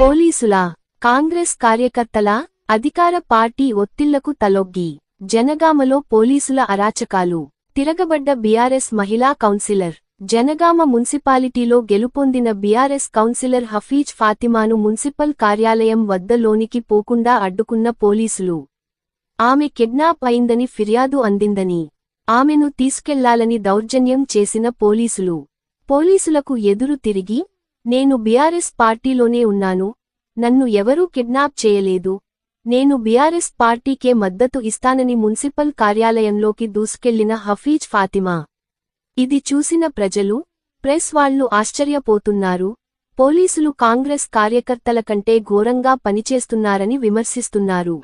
పోలీసులా కాంగ్రెస్ కార్యకర్తల అధికార పార్టీ ఒత్తిళ్ళకు తలొగ్గి జనగామలో పోలీసుల అరాచకాలు. తిరగబడ్డ బీఆర్ఎస్ మహిళా కౌన్సిలర్ జనగామ మున్సిపాలిటీలో గెలుపొందిన బీఆర్ఎస్ కౌన్సిలర్ హఫీజ్ ఫాతిమాను మున్సిపల్ కార్యాలయం వద్ద లోనికి పోకుండా అడ్డుకున్న పోలీసులు. ఆమె కిడ్నాప్ అయిందని ఫిర్యాదు అందిందని ఆమెను తీసుకెళ్ళాలని దౌర్జన్యం చేసిన పోలీసులు. పోలీసులకు ఎదురు తిరిగి నేను బీఆర్ఎస్ పార్టీలోనే ఉన్నాను నన్ను ఎవరూ కిడ్నాప్ చేయలేదు. నేను బీఆర్ఎస్ పార్టీకే మద్దతు ఇస్తానని మున్సిపల్ కార్యాలయంలోకి దూసుకెళ్ళిన హఫీజ్ ఫాతిమా. ఇది చూసిన ప్రజలు ప్రెస్ వాళ్ళు ఆశ్చర్యపోతున్నారు పోలీసులు కాంగ్రెస్ కార్యకర్తల కంటే ఘోరంగా పనిచేస్తున్నారని విమర్శిస్తున్నారు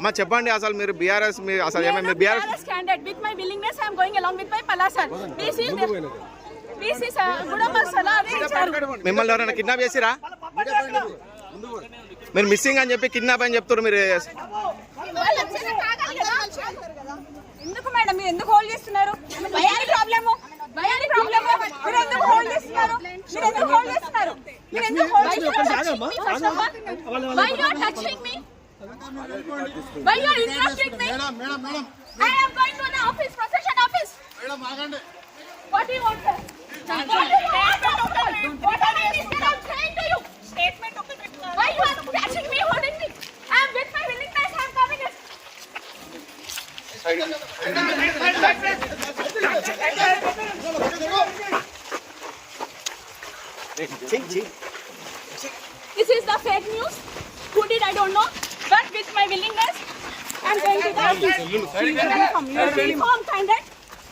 అమ్మా చెప్పండి అసలు మీరు బీఆర్ఎస్ మీరు అసలు ఏమైనా మీరు BRS with my willingness, I am going along with my Palasar. This is this is Gudamar Salari ఇచ్చారు. మిమ్మల్ని ఎవరైనా కిడ్నాప్ చేసిరా? మీరు మిస్సింగ్ అని చెప్పి కిడ్నాప్ అని చెప్తారు మీరు. ఎందుకు మేడం? మీరు ఎందుకు హోల్డ్ చేస్తున్నారు? Problem. Problem. Why you are interrupting me? Madam, madam, madam. I am going to the office, procession office. Madam. What do you want, sir? What do you want. What are saying to you. Statement of the Why you are catching me, holding me? I am with my willingness. I am coming This is the fake news. Who did I don't know? With my willingness, I am going to the. Uniform, candidate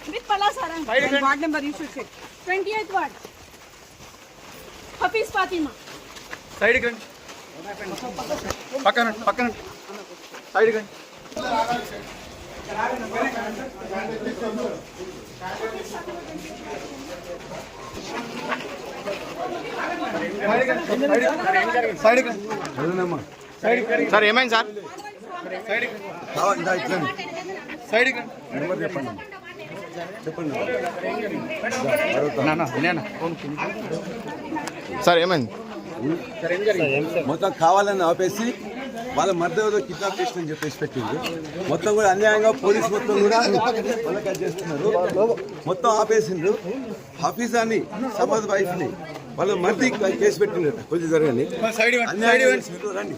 with Palasara. Ward number you should check 28th ward. Hafiz Fatima. సైడ్కి రండి పక్కన పక్కన సైడ్కి రండి సైడ్కి రండి sir ఏమైంది sir? నాన్న వినానా సార్ ఏమైంది? మొత్తం కావాలని ఆపేసి వాళ్ళ మధ్య కిడ్నాప్ చేసిందని చెప్పేసి పెట్టింది. మొత్తం కూడా అన్యాయంగా పోలీస్ మొత్తం కూడా వాళ్ళకి చేస్తున్నారు. మొత్తం ఆపేసిండ్రు. హఫీజాని సమాజ్ వైఫ్ని వాళ్ళ మధ్య కేసు పెట్టిండ్రు. కొంచెం జరగండి. రండి.